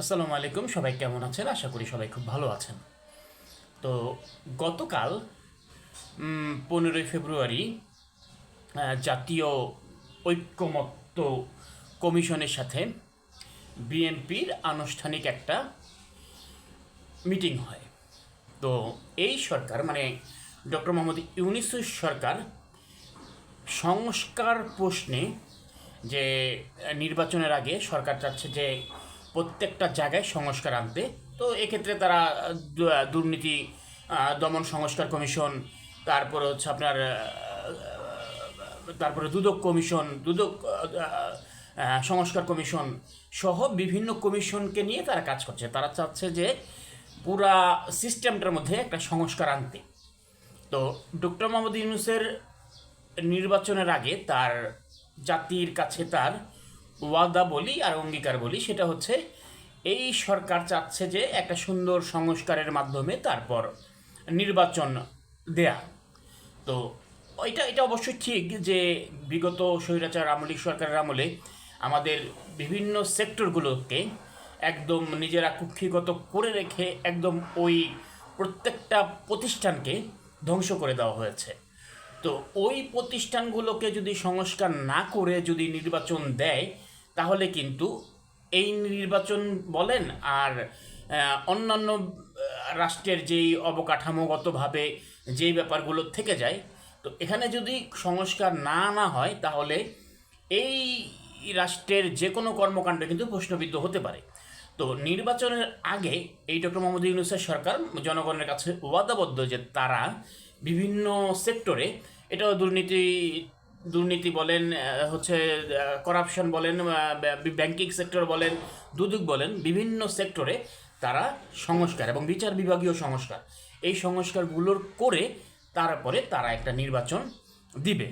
আসসালামু আলাইকুম, সবাই কেমন আছেন? আশা করি সবাই খুব ভালো আছেন। তো গতকাল পনেরোই ফেব্রুয়ারি জাতীয় ঐক্যমত্য কমিশনের সাথে বিএনপির আনুষ্ঠানিক একটা মিটিং হয়। তো এই সরকার মানে ডক্টর মোহাম্মদ ইউনিসুর সরকার সংস্কার প্রশ্নে যে নির্বাচনের আগে সরকার চাচ্ছে যে প্রত্যেকটা জায়গায় সংস্কার আনতে। তো এক্ষেত্রে তারা দুর্নীতি দমন সংস্কার কমিশন, তারপরে হচ্ছে আপনার তারপরে দুদক কমিশন, দুদক সংস্কার কমিশন সহ বিভিন্ন কমিশনকে নিয়ে তারা কাজ করছে। তারা চাচ্ছে যে পুরা সিস্টেমটার মধ্যে একটা সংস্কার আনতে। তো ডক্টর মোহাম্মদ ইউনুসের নির্বাচনের আগে তার জাতির কাছে তার ওয়াদা বলি আর অঙ্গীকার বলি, সেটা হচ্ছে এই সরকার চাচ্ছে যে একটা সুন্দর সংস্কারের মাধ্যমে তারপর নির্বাচন দেয়া। তো এটা এটা অবশ্যই ঠিক যে বিগত স্বৈরাচার আমলিক সরকারের আমলে আমাদের বিভিন্ন সেক্টরগুলোকে একদম নিজেরা কুক্ষিগত করে রেখে একদম ওই প্রত্যেকটা প্রতিষ্ঠানকে ধ্বংস করে দেওয়া হয়েছে। তো ওই প্রতিষ্ঠানগুলোকে যদি সংস্কার না করে যদি নির্বাচন দেয় তাহলে কিন্তু এই নির্বাচন বলেন আর অন্যান্য রাষ্ট্রের যেই অবকাঠামোগতভাবে যেই ব্যাপারগুলো থেকে যায়, তো এখানে যদি সংস্কার না আনা হয়, তাহলে এই রাষ্ট্রের যে কোনো কর্মকাণ্ড কিন্তু প্রশ্নবিদ্ধ হতে পারে। তো নির্বাচনের আগে এই ডক্টর মোহাম্মদ ইউনুসের সরকার জনগণের কাছে ওয়াদাবদ্ধ যে তারা বিভিন্ন সেক্টরে এটাও দুর্নীতি দুর্নীতি বলেন হচ্ছে করাপশন বলেন ব্যাংকিং সেক্টর বলেন, দুদক বলেন, বিভিন্ন সেক্টরে তারা সংস্কার এবং বিচার বিভাগীয় সংস্কার। এই সংস্কারগুলোর করে তারপরে তারা একটা নির্বাচন দিবে।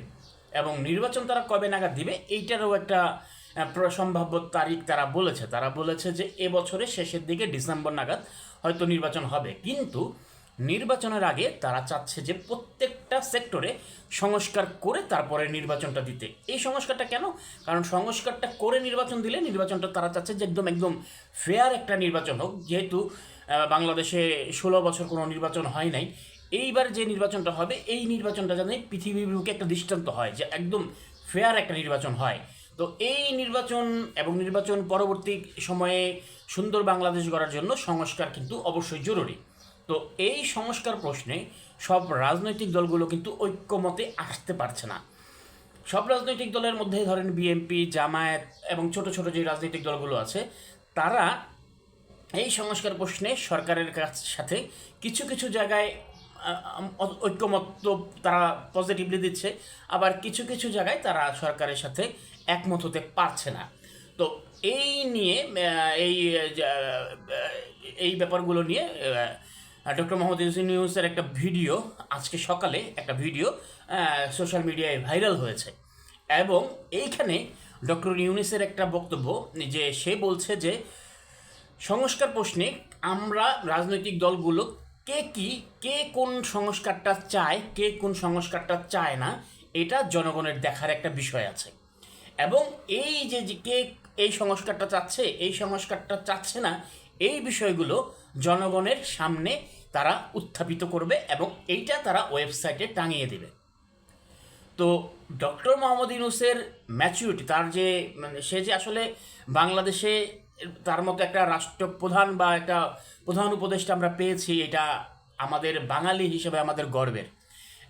এবং নির্বাচন তারা কবে নাগাদ দিবে, এইটারও একটা সম্ভাব্য তারিখ তারা বলেছে। তারা বলেছে যে এবছরের শেষের দিকে ডিসেম্বর নাগাদ হয়তো নির্বাচন হবে। কিন্তু নির্বাচনের আগে তারা চাচ্ছে যে প্রত্যেকটা সেক্টরে সংস্কার করে তারপরে নির্বাচনটা দিতে। এই সংস্কারটা কেন? কারণ সংস্কারটা করে নির্বাচন দিলে নির্বাচনটা তারা চাচ্ছে যে একদম একদম ফেয়ার একটা নির্বাচন হোক। যেহেতু বাংলাদেশে ষোলো বছর কোনো নির্বাচন হয় নাই। এইবার যে নির্বাচনটা হবে, এই নির্বাচনটা যেন পৃথিবীর বুকে একটা দৃষ্টান্ত হয় যে একদম ফেয়ার একটা নির্বাচন হয়। তো এই নির্বাচন এবং নির্বাচন পরবর্তী সময়ে সুন্দর বাংলাদেশ গড়ার জন্য সংস্কার কিন্তু অবশ্যই জরুরি। তো এই সংস্কার প্রশ্নে সব রাজনৈতিক দলগুলো কিন্তু ঐক্যমতে আসতে পারছে না। সব রাজনৈতিক দলের মধ্যে ধরেন বিএনপি জামায়াত এবং ছোট ছোট যে রাজনৈতিক দলগুলো আছে তারা এই সংস্কার প্রশ্নে সরকারের কাছ সাথে কিছু কিছু জায়গায় আহ, ঐ- ঐক্যমত্য তারা পজিটিভলি দিচ্ছে আবার কিছু কিছু জায়গায় তারা সরকারের সাথে একমত হতে পারছে না। তো এই নিয়ে এই এই ব্যাপারগুলো নিয়ে ডক্টর মোহাম্মদ ইউসিন নিউজের একটা ভিডিও আজকে সকালে একটা ভিডিও সোশ্যাল মিডিয়ায় ভাইরাল হয়েছে। এবং এইখানে ডক্টর ইউনিসের একটা বক্তব্য, যে সে বলছে যে, সংস্কার প্রশ্নে আমরা রাজনৈতিক দলগুলো কে কি, কে কোন সংস্কারটা চায়, কে কোন সংস্কারটা চায় না, এটা জনগণের দেখার একটা বিষয় আছে। এবং এই যে কে এই সংস্কারটা চাচ্ছে, এই সংস্কারটা চাচ্ছে না এই বিষয়গুলো জনগণের সামনে তারা উত্থাপিত করবে এবং এইটা তারা ওয়েবসাইটে টাঙিয়ে দেবে। তো ডক্টর মোহাম্মদ ইউনুসের ম্যাচুরিটি তার যে মানে সে যে আসলে বাংলাদেশে তার মতো একটা রাষ্ট্রপ্রধান বা একটা প্রধান উপদেষ্টা আমরা পেয়েছি, এটা আমাদের বাঙালি হিসেবে আমাদের গর্বের।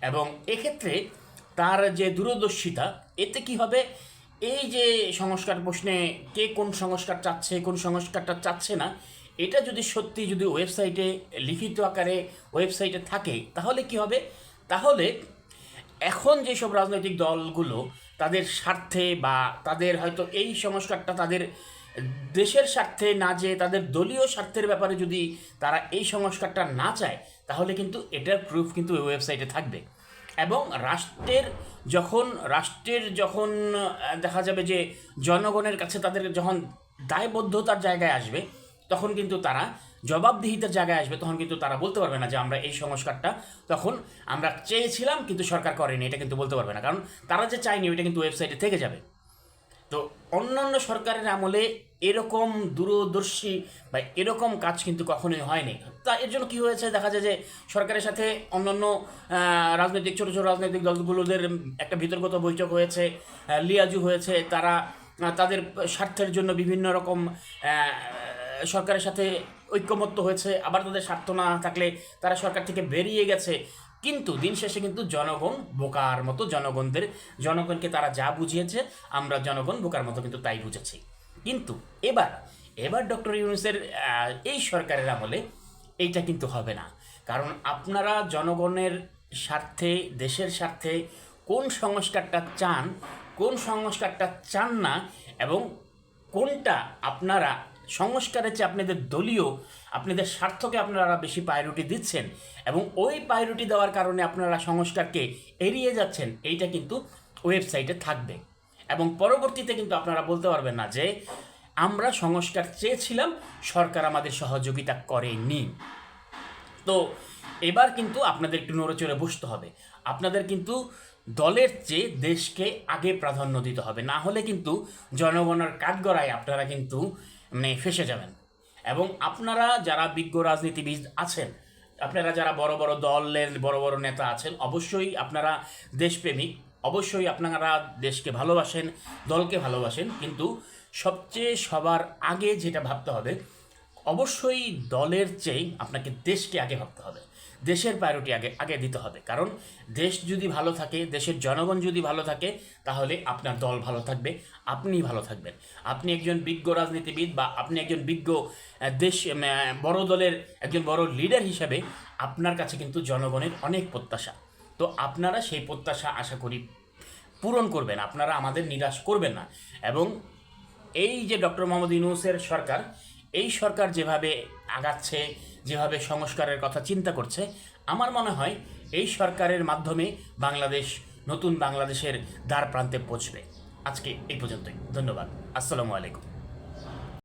এবং এক্ষেত্রে তার যে দূরদর্শিতা, এতে কি হবে? এই যে সংস্কার প্রশ্নে কে কোন সংস্কার চাচ্ছে, কোন সংস্কারটা চাচ্ছে না এটা যদি সত্যি যদি ওয়েবসাইটে লিখিত আকারে ওয়েবসাইটে থাকে, তাহলে কি হবে? তাহলে এখন যেসব রাজনৈতিক দলগুলো তাদের স্বার্থে বা তাদের হয়তো এই সংস্কারটা তাদের দেশের স্বার্থে না যে তাদের দলীয় স্বার্থের ব্যাপারে যদি তারা এই সংস্কারটা না চায়, তাহলে কিন্তু এটার প্রুফ কিন্তু ওই ওয়েবসাইটে থাকবে। এবং রাষ্ট্রের যখন রাষ্ট্রের যখন দেখা যাবে যে জনগণের কাছে তাদের যখন দায়বদ্ধতার জায়গায় আসবে তখন কিন্তু তারা জবাবদিহিতার জায়গায় আসবে, তখন কিন্তু তারা বলতে পারবে না যে আমরা এই সংস্কারটা তখন আমরা চেয়েছিলাম কিন্তু সরকার করেনি, এটা কিন্তু বলতে পারবে না। কারণ তারা যে চায়নি ওইটা কিন্তু ওয়েবসাইটে থেকে যাবে। তো অন্যান্য সরকারের আমলে এরকম দূরদর্শী বা এরকম কাজ কিন্তু কখনোই হয়নি। তা এর জন্য কী হয়েছে? দেখা যায় যে সরকারের সাথে অন্যান্য রাজনৈতিক, ছোটো ছোটো রাজনৈতিক দলগুলোদের একটা বিতর্কত বৈঠক হয়েছে লিয়াজু হয়েছে, তারা তাদের স্বার্থের জন্য বিভিন্ন রকম সরকারের সাথে ঐক্যমত্য হয়েছে, আবার তাদের স্বার্থ না থাকলে তারা সরকার থেকে বেরিয়ে গেছে। কিন্তু দিন শেষে কিন্তু জনগণ বোকার মতো জনগণদের, জনগণকে তারা যা বুঝিয়েছে, আমরা জনগণ বোকার মতো কিন্তু তাই বুঝেছি। কিন্তু এবার এবার ডক্টর ইউনুসের এই সরকারের আমলে এইটা কিন্তু হবে না। কারণ আপনারা জনগণের স্বার্থে, দেশের স্বার্থে কোন সংস্কারটা চান, কোন সংস্কারটা চান না, এবং কোনটা আপনারা সংস্কারের চেয়ে আপনাদের দলীয়, আপনাদের স্বার্থকে আপনারা বেশি প্রায়োরিটি দিচ্ছেন এবং ওই প্রায়োরিটি দেওয়ার কারণে আপনারা সংস্কারকে এড়িয়ে যাচ্ছেন, এইটা কিন্তু ওয়েবসাইটে থাকবে। এবং পরবর্তীতে কিন্তু আপনারা বলতে পারবেন না যে, আমরা সংস্কার চেয়েছিলাম, সরকার আমাদের সহযোগিতা করেনি। তো এবার কিন্তু আপনাদের একটু নড়েচড়ে বসতে হবে। আপনাদের কিন্তু দলের চেয়ে দেশকে আগে প্রাধান্য দিতে হবে। না হলে কিন্তু জনগণের কাঠগড়ায় আপনারা কিন্তু মানে ফেসে যাবেন। এবং আপনারা যারা বিজ্ঞ রাজনীতিবিদ আছেন, আপনারা যারা বড় বড় দলের বড় বড় নেতা আছেন, অবশ্যই আপনারা দেশপ্রেমিক, অবশ্যই আপনারা দেশকে ভালোবাসেন, দলকে ভালোবাসেন, কিন্তু সবচেয়ে সবার আগে যেটা ভাবতে হবে অবশ্যই দলের চেয়ে আপনাকে দেশকে আগে ভাবতে হবে। দেশের প্রায়োরিটি আগে আগে দিতে হবে। কারণ দেশ যদি ভালো থাকে, দেশের জনগণ যদি ভালো থাকে, তাহলে আপনার দল ভালো থাকবে, আপনি ভালো থাকবেন। আপনি একজন বিজ্ঞ রাজনীতিবিদ বা আপনি একজন বিজ্ঞ দেশ বড় দলের একজন বড় লিডার হিসাবে আপনার কাছে কিন্তু জনগণের অনেক প্রত্যাশা। তো আপনারা সেই প্রত্যাশা আশা করি পূরণ করবেন, আপনারা আমাদের নিরাশ করবেন না। এবং এই যে ডক্টর মোহাম্মদ ইউনুসের সরকার এই সরকার যেভাবে আগাচ্ছে, যেভাবে সংস্কারের কথা চিন্তা করছে, আমার মনে হয় এই সরকারের মাধ্যমে বাংলাদেশ, নতুন বাংলাদেশের দ্বার প্রান্তে পৌঁছবে। আজকে এই পর্যন্তই। ধন্যবাদ। আসসালামু আলাইকুম।